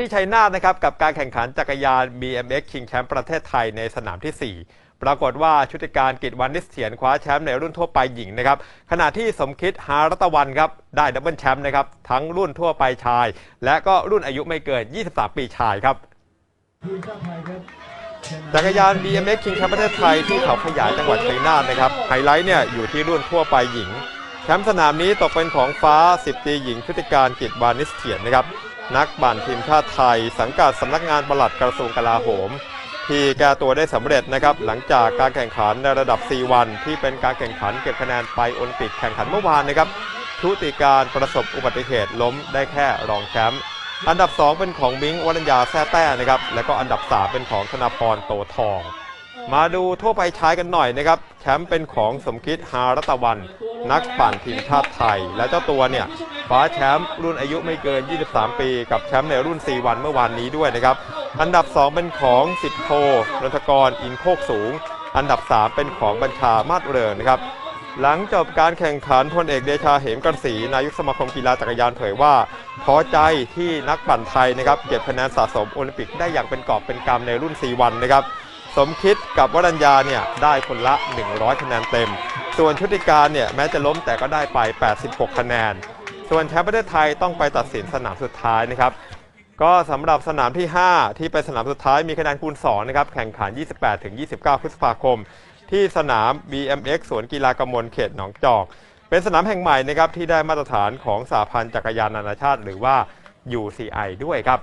ที่ชัยนาทนะครับกับการแข่งขันจักรยาน BMX King Champ ประเทศไทยในสนามที่ 4 ปรากฏว่าชุติการกิจวันนิสเถียนคว้าแชมป์ในรุ่นทั่วไปหญิงนะครับขณะที่สมคิดหารัตวันครับได้ดับเบิลแชมป์นะครับทั้งรุ่นทั่วไปชาย และก็รุ่นอายุไม่เกิน 23 ปีชายครับจักรยาน BMX King Cup ประเทศไทยที่เขาขยายจังหวัดชัยนาทนะครับไฮไลท์เนี่ยอยู่ที่รุ่นทั่วไปหญิงแชมป์สนามนี้ตกเป็นของฟ้า10ตีหญิงชุติการกิจวานิสเถียนนะครับ นักปั่นทีมชาติไทย สังกัดสำนักงานปลัดกระทรวงกลาโหม ที่แก้ตัวได้สำเร็จนะครับหลังจากการแข่งขันในระดับ C1 ที่เป็นการแข่งขันเก็บคะแนนไปโอลิมปิกแข่งขันเมื่อวานนะครับชุติการประสบอุบัติเหตุล้มได้แค่รองแชมป์อันดับ 2 เป็นของมิงวรัญญาแซ่แต้นะครับแล้วก็อันดับ 3 เป็นของธนาพรโตทอง มาดูทั่วไปชายกันหน่อยนะครับ แชมป์เป็นของสมคิดฮารัตวัน นักปั่นทีมชาติไทย และเจ้าตัวเนี่ยคว้าแชมป์รุ่นอายุไม่เกิน 23 ปี กับแชมป์ในรุ่น 4 วันเมื่อวานนี้ด้วยนะครับ อันดับ 2 เป็นของสิทธโทนนทกรอินโคกสูง อันดับ 3 เป็นของบัญชามาดเริงนะครับ หลังจบการแข่งขันพลเอกเดชาเหมกันศรีนายกสมาคมกีฬาจักรยานเผยว่าพอใจที่นักปั่นไทยนะครับเก็บคะแนนสะสมโอลิมปิกได้อย่างเป็นกอบเป็นกำในรุ่น 4 วันนะครับ สมคิดกับวรัญญาเนี่ยได้คนละ 100 คะแนนเต็ม ส่วนชุติการเนี่ยแม้จะล้มแต่ก็ได้ไป 86 คะแนน ส่วนแชมป์ประเทศไทยต้องไปตัดสินสนามสุดท้ายนะครับ ก็สำหรับสนามที่ 5 ที่เป็นสนามสุดท้ายมีคะแนนคูณ2นะครับแข่งขัน 28-29 พฤษภาคม ที่สนาม BMX สวนกีฬากมลเขตหนองจอก เป็นสนามแห่งใหม่นะครับที่ได้มาตรฐานของสาพันธ์จักรยานนานาชาติ หรือว่า UCI ด้วยครับ